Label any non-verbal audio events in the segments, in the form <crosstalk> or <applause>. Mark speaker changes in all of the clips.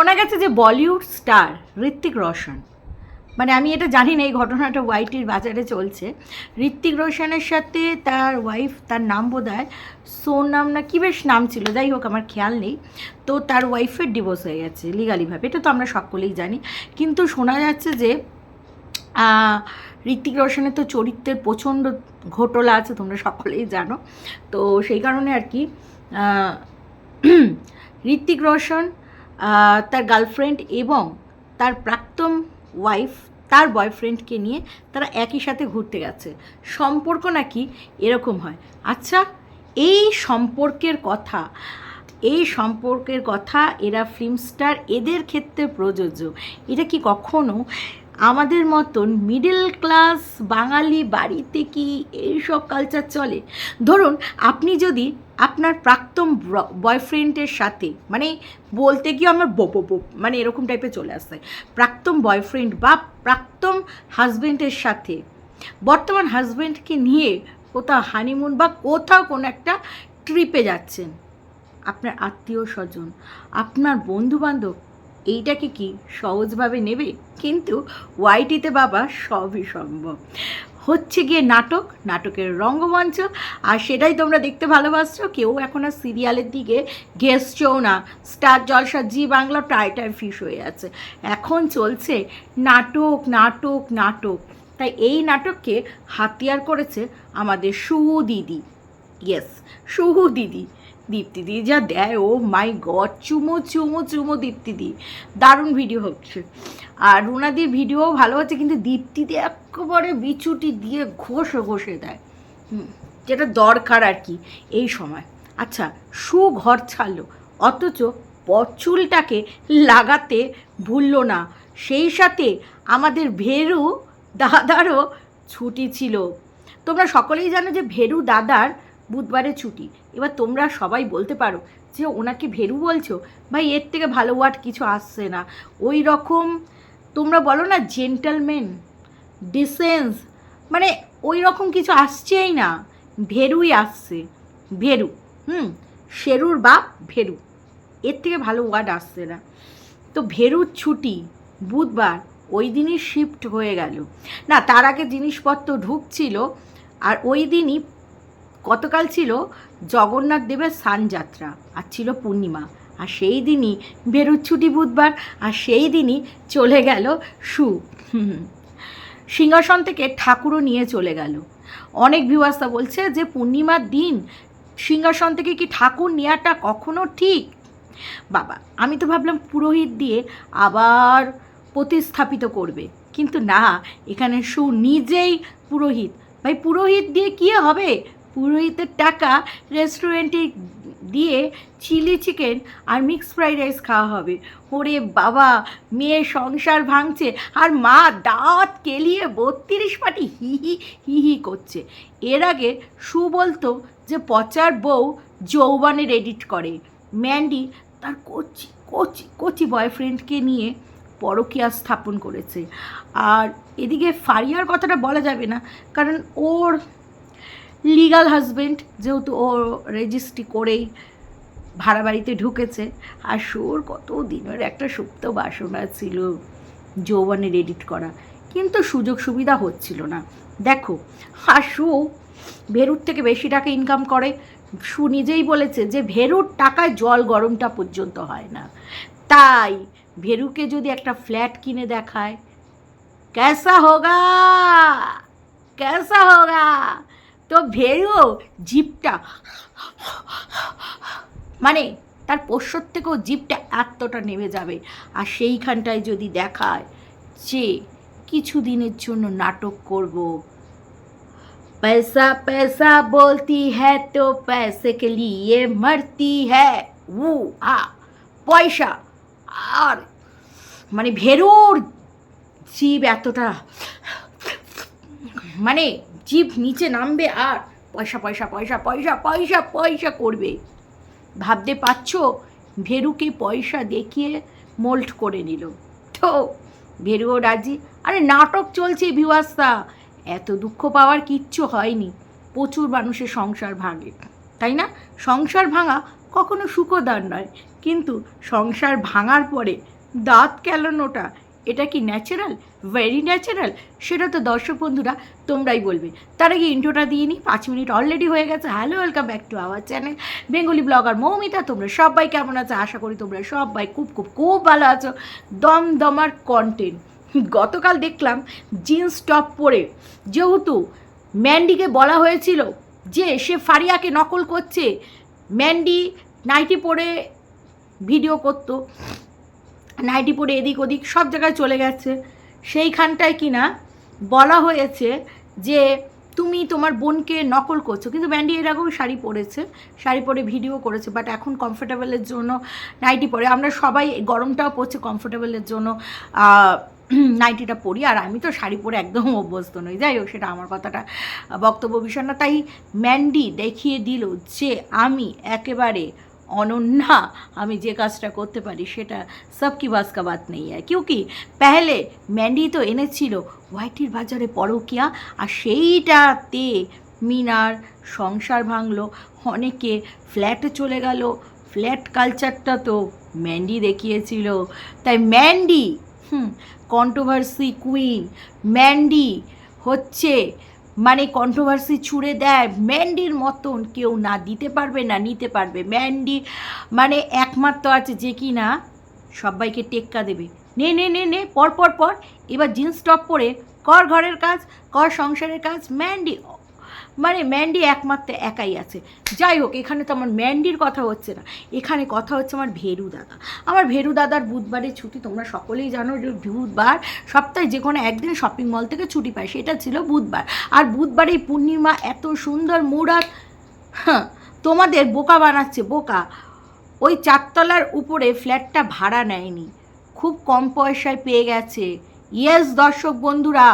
Speaker 1: শোনা গেছে যে বলিউড স্টার ঋত্বিক রোশন। মানে আমি এটা জানি না, এই ঘটনাটা ওয়াইটির বাজারে চলছে। ঋত্বিক রোশনের সাথে তার ওয়াইফ তার নাম বোধ হয় সোনাম না কি বেশ নাম ছিল, যাই হোক আমার খেয়াল নেই। তো তার ওয়াইফের ডিভোর্স হয়ে গেছে লিগালিভাবে এটা তো আমরা সকলেই জানি। কিন্তু শোনা যাচ্ছে যে ঋত্বিক রোশনের তো চরিত্রের প্রচণ্ড ঘোটলা আছে, তোমরা সকলেই জানো। তো সেই কারণে আর কি ঋত্বিক রোশন তার গার্লফ্রেন্ড এবং তার প্রাক্তন ওয়াইফ তার বয়ফ্রেন্ডকে নিয়ে তারা একই সাথে ঘুরতে গেছে। সম্পর্ক নাকি এরকম হয়। আচ্ছা এই সম্পর্কের কথা, এই সম্পর্কের কথা এরা ফিল্ম স্টার এদের ক্ষেত্রে প্রযোজ্য। এটা কি কখনো আমাদের মতন মিডল ক্লাস বাঙালি বাড়িতে কি এইসব কালচার চলে? ধরুন, আপনি যদি আপনার প্রাক্তন বয়ফ্রেন্ডের সাথে মানে বলতে গিয়ে আমার বো বো বো মানে এরকম টাইপের চলে আসছে, প্রাক্তন বয়ফ্রেন্ড বা প্রাক্তন হাজবেন্ডের সাথে, বর্তমান হাজবেন্ডকে নিয়ে কোথাও হানিমুন বা কোথাও কোনো একটা ট্রিপে যাচ্ছেন, আপনার আত্মীয় স্বজন, আপনার বন্ধুবান্ধব এইটাকে কি সহজভাবে নেবে? কিন্তু ওয়াইটিতে বাবা সবই সম্ভব। হচ্ছে গিয়ে নাটক, নাটকের রঙ্গমঞ্চ, আর সেটাই তোমরা দেখতে ভালোবাসছো। কেউ এখন আর সিরিয়ালের দিকে ঘেসছেও না। স্টার জলসা, জি বাংলা প্রায় টাইম ফিস হয়ে আছে। এখন চলছে নাটক নাটক নাটক। তাই এই নাটককে হাতিয়ার করেছে আমাদের সুহু দিদি। ইয়েস সুহু দিদি। দীপ্তি দি যা দেয় ও মাই গড চুমো চুমো চুমো দীপ্তি দি দারুণ ভিডিও হচ্ছে। আর রুনাদির ভিডিও ভালো হচ্ছে কিন্তু দীপ্তিদি একেবারে বিচুটি দিয়ে ঘষে ঘষে দেয়। হুম, যেটা দরকার আর কি এই সময়। আচ্ছা সু ঘর ছাড়লো অথচ পচুলটাকে লাগাতে ভুললো না। সেই সাথে আমাদের ভেরু দাদারও ছুটি ছিল। তোমরা সকলেই জানো যে ভেরু দাদার বুধবারে ছুটি। এবার তোমরা সবাই বলতে পারো যে ওনাকে ভেরু বলছো? ভাই, এর থেকে ভালো ওয়ার্ড কিছু আসছে না। ওই রকম তোমরা বলো না জেন্টালম্যান ডিসেন্স মানে ওই রকম কিছু আসছেই না। ভেরুই আসছে। ভেরু, হুম শেরুর বাপ ভেরু। এর থেকে ভালো ওয়ার্ড আসছে না। তো ভেরুর ছুটি বুধবার, ওই দিনই শিফট হয়ে গেল। না, তার আগে জিনিসপত্র ঢুকছিল, আর ওই দিনই গতকাল ছিল জগন্নাথ দেবের সানযাত্রা আর ছিল পূর্ণিমা, আর সেই দিনই বেরুর ছুটি বুধবার, আর সেই দিনই চলে গেল সু। সিংহাসন থেকে ঠাকুরও নিয়ে চলে গেল। অনেক ভিউয়ার্সা বলছে যে পূর্ণিমার দিন সিংহাসন থেকে কি ঠাকুর নেওয়াটা কখনো ঠিক? বাবা, আমি তো ভাবলাম পুরোহিত দিয়ে আবার প্রতিস্থাপিত করবে, কিন্তু না, এখানে সু নিজেই পুরোহিত। ভাই, পুরোহিত দিয়ে কী হবে? পুরোহিতের টাকা রেস্টুরেন্টে দিয়ে চিলি চিকেন আর মিক্স ফ্রাইড রাইস খাওয়া হবে। ওরে বাবা মেয়ে সংসার ভাঙছে আর মা দাঁত কেলিয়ে বত্রিশ পাটি হি হি হি হি করছে। এর আগে সু বলতো যে পচার বউ যৌবনের এডিট করে। ম্যান্ডি তার কচি কচি কচি বয়ফ্রেন্ডকে নিয়ে পরকিয়া স্থাপন করেছে। আর এদিকে ফারিয়ার কথাটা বলা যাবে না, কারণ ওর লিগাল হাজব্যান্ড যেহেতু ও রেজিস্ট্রি করেই ভাড়া বাড়িতে ঢুকেছে। আর সুর কত দিনের একটা সুপ্ত বাসনা ছিল যৌবনের এডিট করা। কিন্তু সুযোগ সুবিধা হচ্ছিল না। দেখো, হাসু ভেরুর থেকে বেশি টাকা ইনকাম করে। সু নিজেই বলেছে যে ভেরুর টাকায় জল গরমটা পর্যন্ত হয় না। তাই ভেরুকে যদি একটা ফ্ল্যাট কিনে দেখায় ক্যাসা হোগা? ক্যাসা হোগা? তো ভেরো জিপটা মানে তার পোষ্যর থেকেও জিপটা এতটা নেমে যাবে। আর সেইখানটায় যদি দেখায় যে কিছু দিনের জন্য নাটক করব। পয়সা পয়সা বলতি হ্যাঁ তো পয়সে কে লিয়ে মরতি হ্যাঁ। উ হা পয়সা। আর মানে ভেরোর জীব এতটা মানে জীব নিচে নামবে আর পয়সা পয়সা পয়সা পয়সা পয়সা পয়সা করবে। ভাবতে পারছ? ভেরুকে পয়সা দেখিয়ে মোল্ড করে নিল। তো ভেরুও রাজি। আরে নাটক চলছে ভিওয়াস্তা এত দুঃখ পাওয়ার কিচ্ছু হয়নি। প্রচুর মানুষের সংসার ভাঙে। তাই না? সংসার ভাঙা কখনো সুখদার নয়। কিন্তু সংসার ভাঙার পরে দাঁত কেলানোটা এটা কি ন্যাচারাল ভেরি ন্যাচারাল সেটা তো দর্শক বন্ধুরা, তোমরাই বলবে। তার আগে ইন্ট্রোটা দিয়ে নিই পাঁচ মিনিট অলরেডি হয়ে গেছে। Hello welcome back to our channel Bengali blogger Moumita. তোমরা সবাই কেমন আছো? আশা করি তোমরা সবাই খুব খুব খুব ভালো আছো। দম দমার কন্টেন্ট গতকাল দেখলাম জিন্স টপ পরে, যেহেতু ম্যান্ডিকে বলা হয়েছিল যে সে ফারিয়াকে নকল করছে ম্যান্ডি নাইটি পরে ভিডিও করতো। নাইটি পরে এদিক ওদিক সব জায়গায় চলে গেছে। সেইখানটায় কি না বলা হয়েছে যে তুমি তোমার বোনকে নকল করছ। কিন্তু ব্যান্ডি এর আগেও শাড়ি পরেছে, শাড়ি পরে ভিডিও করেছে বাট এখন কমফোর্টেবলের জন্য নাইটি পরে। আমরা সবাই গরমটাও পড়ছে কমফোর্টেবলের জন্য নাইটিটা পরি। আর আমি তো শাড়ি পরে একদম অভ্যস্ত নই। যাই হোক, সেটা আমার কথাটা, বক্তব্য বিষয় না। তাই ম্যান্ডি দেখিয়ে দিল যে আমি একেবারে অনন্যা আমি যে কাজটা করতে পারি সেটা সব কি বাস কা বাত নেই হয় क्योंकि পেহলে ম্যান্ডি তো এনেছিল হোয়াইটির বাজারে পরকিয়া আর সেইটাতে মিনার সংসার ভাঙলো অনেকে ফ্ল্যাটে চলে গেল ফ্ল্যাট কালচারটা তো ম্যান্ডি দেখিয়েছিল তাই ম্যান্ডি হুম কন্ট্রোভার্সি কুইন ম্যান্ডি হচ্ছে মানে কন্ট্রোভার্সি ছুড়ে দেয়। ম্যান্ডির মতন কেউ না, দিতে পারবে না, নিতে পারবে। ম্যান্ডি মানে একমাত্র আছে যে কি না, সবাইকে টেক্কা দেবে। নে নে নে নে, পর পর পর, এবার জিন্স টপ পরে, কর ঘরের কাজ, কর সংসারের কাজ, ম্যান্ডি মানে ম্যান্ডি একমাত্র একাই আছে। যাই হোক, এখানে তো আমার ম্যান্ডির কথা হচ্ছে না। এখানে কথা হচ্ছে আমার ভেরু দাদা। আমার ভেরু দাদার বুধবারের ছুটি তোমরা সকলেই জানো, যে বুধবার সপ্তাহে যে কোনো একদিন শপিং মল থেকে ছুটি পায়, সেটা ছিল বুধবার। আর বুধবার এই পূর্ণিমা এত সুন্দর মুরাত হ্যাঁ তোমাদের বোকা বানাচ্ছে, বোকা। ওই চারতলার উপরে ফ্ল্যাটটা ভাড়া নেয়নি। খুব কম পয়সায় পেয়ে গেছে। ইয়েস দর্শক বন্ধুরা,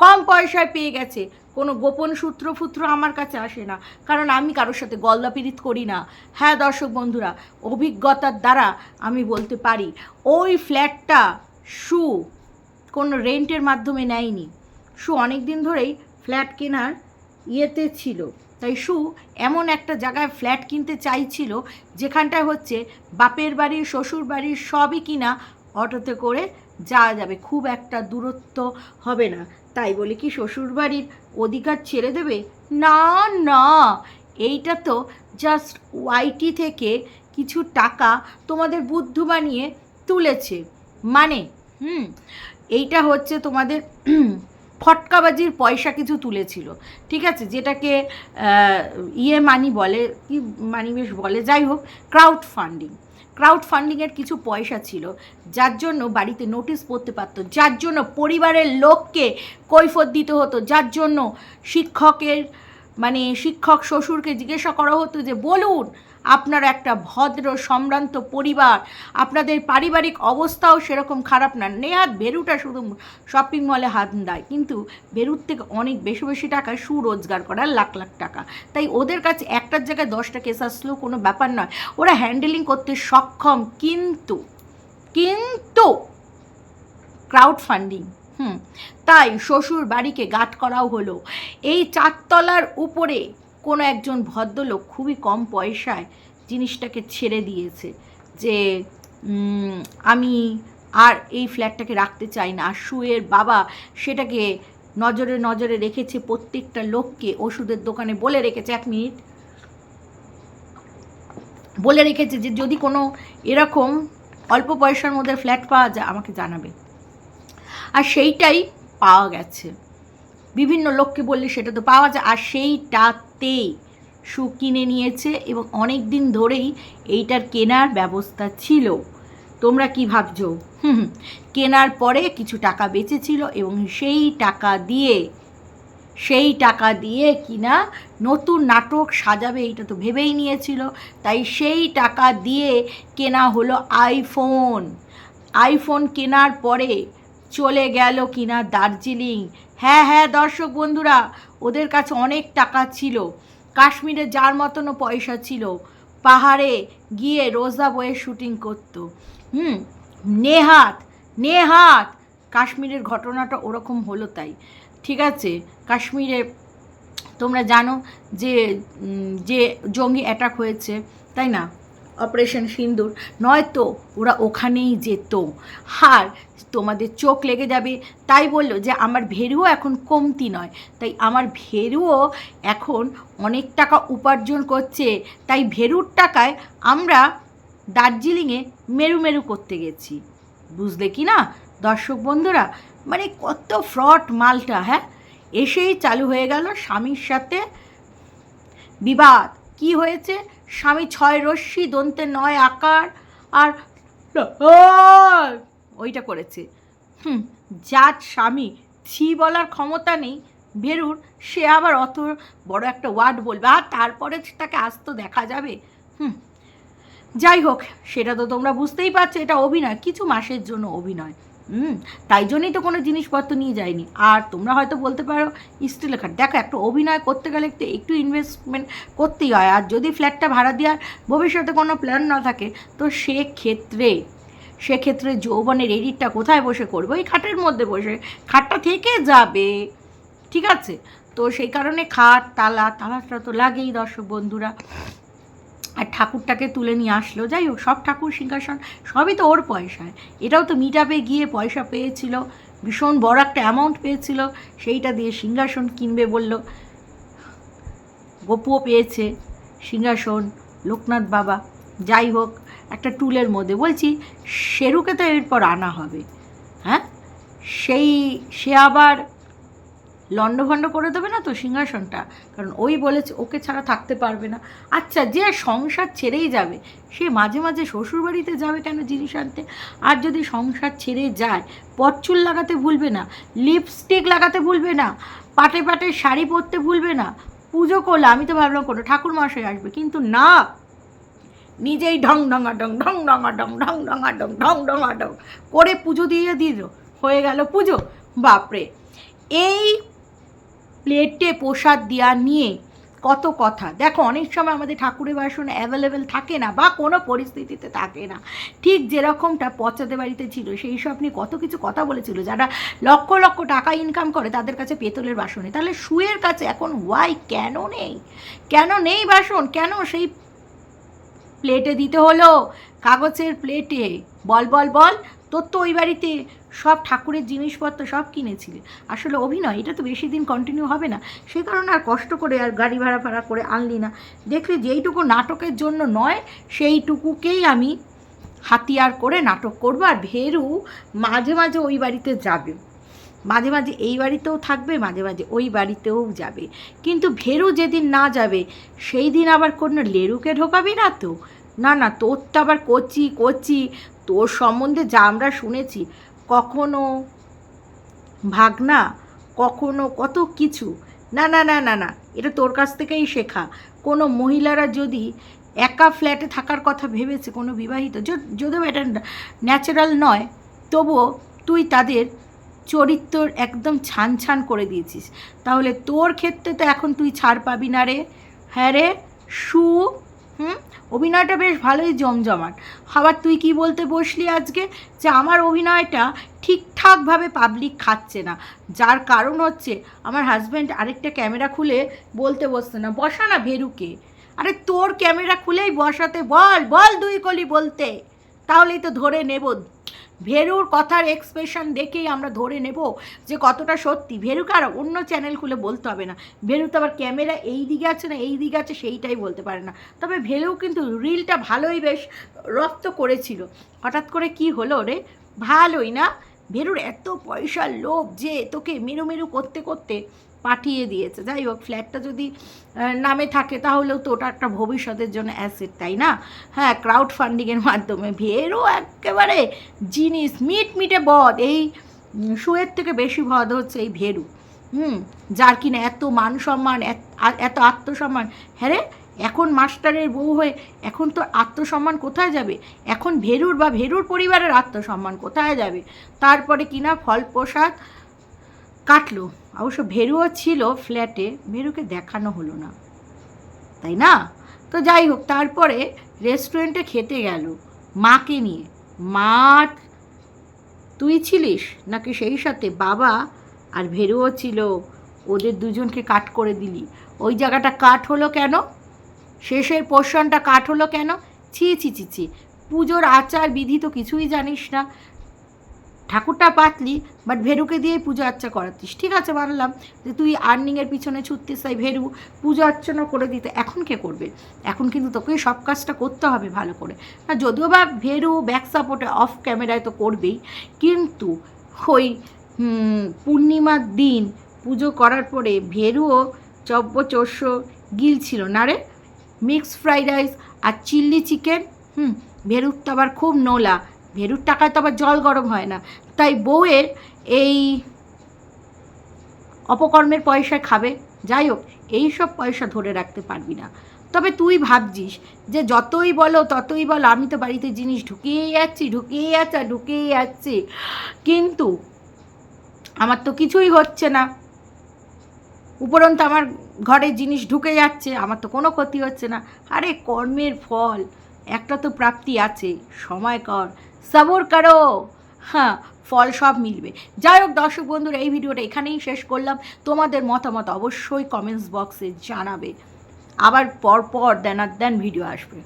Speaker 1: কম পয়সায় পেয়ে গেছে। কোনো গোপন সূত্র ফুত্র আমার কাছে আসে না। কারণ আমি কারোর সাথে গলদা পিরিত করি না। হ্যাঁ দর্শক বন্ধুরা, অভিজ্ঞতার দ্বারা আমি বলতে পারি, ওই ফ্ল্যাটটা শু কোনো রেন্টের মাধ্যমে নেয়নি। শু অনেক দিন ধরেই ফ্ল্যাট কেনার ইয়েতে ছিল। তাই শু এমন একটা জায়গায় ফ্ল্যাট কিনতে চাইছিল, যেখানটায় হচ্ছে বাপের বাড়ি শ্বশুর বাড়ি সবই কিনা অটোতে করে যাওয়া যাবে, খুব একটা দূরত্ব হবে না। তাই বলে কি, শ্বশুরবাড়ির অধিকার ছেড়ে দেবে? না না। এইটা তো জাস্ট ওয়াইটি থেকে কিছু টাকা তোমাদের বুদ্ধ বানিয়ে তুলেছে। মানে হুম, এইটা হচ্ছে তোমাদের <clears throat> ফটকাবাজির পয়সা কিছু তুলেছিল। ঠিক আছে? যেটাকে ইয়ে মানি বলে, কি মানি বেশ বলে, যাই হোক ক্রাউড ফান্ডিং ক্রাউড ফান্ডিংয়ের কিছু পয়সা ছিল, যার জন্য বাড়িতে নোটিশ পড়তে পারত, যার জন্য পরিবারের লোককে কৈফত দিতে হতো, যার জন্য শিক্ষকের মানে শিক্ষক শ্বশুরকে জিজ্ঞাসা করা হতো যে, বলুন আপনার একটা ভদ্র, সম্ভ্রান্ত পরিবার, আপনাদের পারিবারিক অবস্থাও সেরকম খারাপ না। নেহাত বেরুটা শুধু শপিং মলে হাত দেয় কিন্তু বেরুর থেকে অনেক বেশি বেশি টাকা সুরোজগার করার লাখ লাখ টাকা। তাই ওদের কাছে একটার জায়গায় দশটা কেস আসলেও কোনো ব্যাপার নয়। ওরা হ্যান্ডেলিং করতে সক্ষম, কিন্তু কিন্তু ক্রাউড ফান্ডিং হুম, তাই শ্বশুর বাড়িকে গাট করাও হলো। এই চারতলার উপরে কোনো একজন ভদ্রলোক খুবই কম পয়সায় জিনিসটাকে ছেড়ে দিয়েছে যে আমি আর এই ফ্ল্যাটটাকে রাখতে চাই না। আর শুয়ের বাবা সেটাকে নজরে নজরে রেখেছে প্রত্যেকটা লোককে। ওষুধের দোকানে বলে রেখেছে, এক মিনিট। বলে রেখেছে যে, যদি কোনো এরকম অল্প পয়সার মধ্যে ফ্ল্যাট পাওয়া যায়, আমাকে জানাবে। আর সেইটাই পাওয়া গেছে। বিভিন্ন লোককে বললে সেটা তো পাওয়া যায়। আর সেইটাতেই সু কিনে নিয়েছে এবং অনেক দিন ধরেই এইটার কেনার ব্যবস্থা ছিল। তোমরা কি ভাবছ? হুম। কেনার পরে কিছু টাকা বেঁচেছিল এবং সেই টাকা দিয়ে, সেই টাকা দিয়ে কিনা নতুন নাটক সাজাবে এইটা তো ভেবেই নিয়েছিল। তাই সেই টাকা দিয়ে কেনা হলো আইফোন। আইফোন কেনার পরে চলে গেল কিনা দার্জিলিং। হ্যাঁ হ্যাঁ দর্শক বন্ধুরা, ওদের কাছে অনেক টাকা ছিল। কাশ্মীরে যার মতনও পয়সা ছিল, পাহাড়ে গিয়ে রোজা বয়ে শুটিং করতো। হুম, নেহাত নেহাত, কাশ্মীরের ঘটনাটা ওরকম হলো তাই। ঠিক আছে, কাশ্মীরে তোমরা জানো যে যে জঙ্গি অ্যাটাক হয়েছে, তাই না? অপারেশন সিন্দুর। নয়তো ওরা ওখানেই যেত। হার তোমাদের চোখ লেগে যাবে। তাই বলল যে, আমার ভেরুও এখন কমতি নয়। তাই আমার ভেরুও এখন অনেক টাকা উপার্জন করছে। তাই ভেরুর টাকায় আমরা দার্জিলিংয়ে মেরু মেরু করতে গেছি। বুঝলে কি না? দর্শক বন্ধুরা মানে কত ফ্রড মালটা হ্যাঁ? এসেই চালু হয়ে গেল স্বামীর সাথে বিবাদ। কি হয়েছে? স্বামী ছয় রশ্মি, দন্তে নয় আকার, আর ওইটা করেছে। হুম, যার স্বামী ছি বলার ক্ষমতা নেই, বেরুর, সে আবার অত বড় একটা ওয়ার্ড বলবে, আর তারপরে তাকে আসতো দেখা যাবে। হুম, যাই হোক, সেটা তো তোমরা বুঝতেই পারছ, এটা অভিনয়, কিছু মাসের জন্য অভিনয়। তাই জন্যই তো কোনো জিনিসপত্র নিয়ে যায়নি। আর তোমরা হয়তো বলতে পারো কার্ড দেখো একটা অভিনয় করতে গেলে একটু একটু ইনভেস্টমেন্ট করতেই হয়। আর যদি ফ্ল্যাটটা ভাড়া দেওয়ার ভবিষ্যতে কোনো প্ল্যান না থাকে, তো সেক্ষেত্রে সেক্ষেত্রে যৌবনের এডিটটা কোথায় বসে করবে? ওই খাটের মধ্যে বসে। খাটটা থেকে যাবে। ঠিক আছে? তো সেই কারণে খাট, তালা, তালাটা তো লাগেই দর্শক বন্ধুরা। আর ঠাকুরটাকে তুলে নিয়ে আসলো। যাই হোক, সব ঠাকুর সিংহাসন, সবই তো ওর পয়সায়। এটাও তো মিট আপে গিয়ে পয়সা পেয়েছিল, ভীষণ বড় একটা অ্যামাউন্ট পেয়েছিল, সেইটা দিয়ে সিংহাসন কিনবে বলল। গপুও পেয়েছে সিংহাসন, লোকনাথ বাবা। যাই হোক, একটা টুলের মধ্যে। বলছি, শেরুকে তো এরপর আনা হবে। হ্যাঁ? সেই, সে আবার লণ্ডভণ্ড করে দেবে না তো সিংহাসনটা? কারণ ওই বলেছে, ওকে ছাড়া থাকতে পারবে না। আচ্ছা যে সংসার ছেড়েই যাবে, সে মাঝে মাঝে শ্বশুরবাড়িতে যাবে কেন জিনিস আনতে? আর যদি সংসার ছেড়ে যায় পরচুল লাগাতে ভুলবে না লিপস্টিক লাগাতে ভুলবে না, পাটে পাটে শাড়ি পরতে ভুলবে না, পুজো করলে, আমি তো ভাবলাম কোনো ঠাকুর মশাই আসবে, কিন্তু না! নিজেই ঢং ঢঙা ঢং ঢং ঢঙা ঢং ঢং ঢঙা ঢং ঢং ঢঙা ঢং, করে পুজো দিয়ে দিল। হয়ে গেল পুজো। বাপরে! এই প্লেটে প্রসাদ দেওয়া নিয়ে কত কথা। দেখো, অনেক সময় আমাদের ঠাকুরের বাসন অ্যাভেলেবেল থাকে না বা কোনো পরিস্থিতিতে থাকে না। ঠিক যেরকমটা পচাতে বাড়িতে ছিল, সেই সব নিয়ে কত কিছু কথা বলেছিল। যারা লক্ষ লক্ষ টাকা ইনকাম করে, তাদের কাছে পেতলের বাসনে তাহলে শুয়ের কাছে এখন ওয়াই কেন নেই? কেন নেই বাসন? কেন সেই প্লেটে দিতে হলো? কাগজের প্লেটে? বল বল বল। তোর তো ওই বাড়িতে সব ঠাকুরের জিনিসপত্র সব কিনেছিলে। আসলে অভিনয়, এটা তো বেশি দিন কন্টিনিউ হবে না। সে কারণে আর কষ্ট করে আর গাড়ি ভাড়া ভাড়া করে আনলি না। দেখলি যেইটুকু নাটকের জন্য নয়, সেইটুকুকেই আমি হাতিয়ার করে নাটক করব। আর ভেরু মাঝে মাঝে ওই বাড়িতে যাবে। মাঝে মাঝে এই বাড়িতেও থাকবে, মাঝে মাঝে ওই বাড়িতেও যাবে। কিন্তু ভেরু যেদিন না যাবে সেই দিন আবার কোনো লেরুকে ঢোকাবি না তো? না না, তোর তো আবার কচি কচি। তোর সম্বন্ধে যা আমরা শুনেছি কখনো ভাগনা, কখনো কত কিছু। না না না না না, এটা তোর কাছ থেকেই শেখা। কোনো মহিলারা যদি একা ফ্ল্যাটে থাকার কথা ভেবেছে, কোনো বিবাহিত যদিও এটা ন্যাচারাল নয়, তবুও তুই তাদের চরিত্র একদম ছান ছান করে দিয়েছিস। তাহলে তোর ক্ষেত্রে তো এখন তুই ছাড় পাবি না রে। হ্যাঁ রে শু হুম? অভিনয়টা বেশ ভালোই জমজমাট। আবার তুই কি বলতে বসলি আজকে? যে আমার অভিনয়টা ঠিকঠাকভাবে পাবলিক খাচ্ছে না। যার কারণ হচ্ছে, আমার হাজব্যান্ড আরেকটা ক্যামেরা খুলে বলতে বসছে না, বসা না ভেরুকে। আরে তোর ক্যামেরা খুলেই বসাতে, বল বল দুই কলি বলতে। তাহলেই তো ধরে নেব ভেরুর কথার এক্সপ্রেশন দেখেই আমরা ধরে নেব যে কতটা সত্যি। ভেরুকে আর অন্য চ্যানেল খুলে বলতে হবে না। ভেরু তো আবার ক্যামেরা এই দিকে আছে না, এই দিকে আছে, সেইটাই বলতে পারে না। তবে ভেরু কিন্তু রিলটা ভালোই বেশ রপ্ত করেছিল। হঠাৎ করে কি হলো রে? ভালোই না। ভেরুর এত পয়সার লোভ যে তোকে মেরু মেরু করতে করতে পাঠিয়ে দিয়েছে। যাই হোক ফ্ল্যাটটা যদি নামে থাকে, তাহলেও তো ওটা একটা ভবিষ্যতের জন্য অ্যাসেট তাই না? হ্যাঁ ক্রাউড ফান্ডিংয়ের মাধ্যমে। ভেরও একেবারে জিনিস মিট মিটে বদ। এই শুয়ের থেকে বেশি বদ হচ্ছে এই ভেরু। হুম, যার কিনা এত মান সম্মান এত- আত্মসম্মান। হ্যাঁ রে, এখন মাস্টারের বউ হয়ে এখন তো আত্মসম্মান কোথায় যাবে? এখন ভেরুর বা ভেরুর পরিবারের আত্মসম্মান কোথায় যাবে? তারপরে কিনা ফল প্রসাদ কাটলো। অবশ্য ভেরুও ছিল ফ্ল্যাটে, ভেরুকে দেখানো হলো না। তাই না? তো যাই হোক, তারপরে রেস্টুরেন্টে খেতে গেল। মাকে নিয়ে। মা, তুই ছিলিস? নাকি সেই সাথে বাবা আর ভেরুও ছিল? ওদের দুজনকে কাট করে দিলি। ওই জায়গাটা কাট হলো কেন? শেষের পোর্শনটা কাট হলো কেন? ছি ছি ছি ছি। পুজোর আচার বিধি তো কিছুই জানিস না। ঠাকুরটা পাতলি বাট ভেরুকে দিয়ে পুজো আর্চা করাতিস। ঠিক আছে, মানলাম যে তুই আর্নিংয়ের পিছনে ছুটতিস, তাই ভেরু পুজো অর্চনা করে দিতে। এখন কে করবে? এখন কিন্তু তোকে সব কাজটা করতে হবে ভালো করে। না যদিও বা ভেরু ব্যাক সাপোর্টে অফ ক্যামেরায় তো করবেই, কিন্তু ওই পূর্ণিমার দিন পুজো করার পরে ভেরুও চব্য গিল ছিল না রে? মিক্সড ফ্রাইড রাইস আর চিল্লি চিকেন হুম, ভেরুর তো আবার খুব নোলা। ভেরুর টাকায় তো আবার জল গরম হয় না। তাই বউয়ের এই অপকর্মের পয়সা খাবে। যাই হোক এইসব পয়সা ধরে রাখতে পারবি না। তবে তুই ভাবছিস যে যতই বলো, ততই বলো, আমি তো বাড়িতে জিনিস ঢুকিয়ে যাচ্ছি ঢুকিয়ে যাচ্ছি ঢুকিয়ে যাচ্ছি কিন্তু আমার তো কিছুই হচ্ছে না। উপরন্ত আমার ঘরে জিনিস ঢুকে যাচ্ছে, আমার তো কোনো ক্ষতি হচ্ছে না। আরে কর্মের ফল, একটা তো প্রাপ্তি আছে। সময় কর সবর করো। হ্যাঁ ফল সব মিলবে। যাই হোক, দর্শক বন্ধুরা, এই ভিডিওটা এখানেই শেষ করলাম। তোমাদের মতামত অবশ্যই কমেন্টস বক্সে জানাবে। আবার পর পর দেন আর দেন ভিডিও আসবে।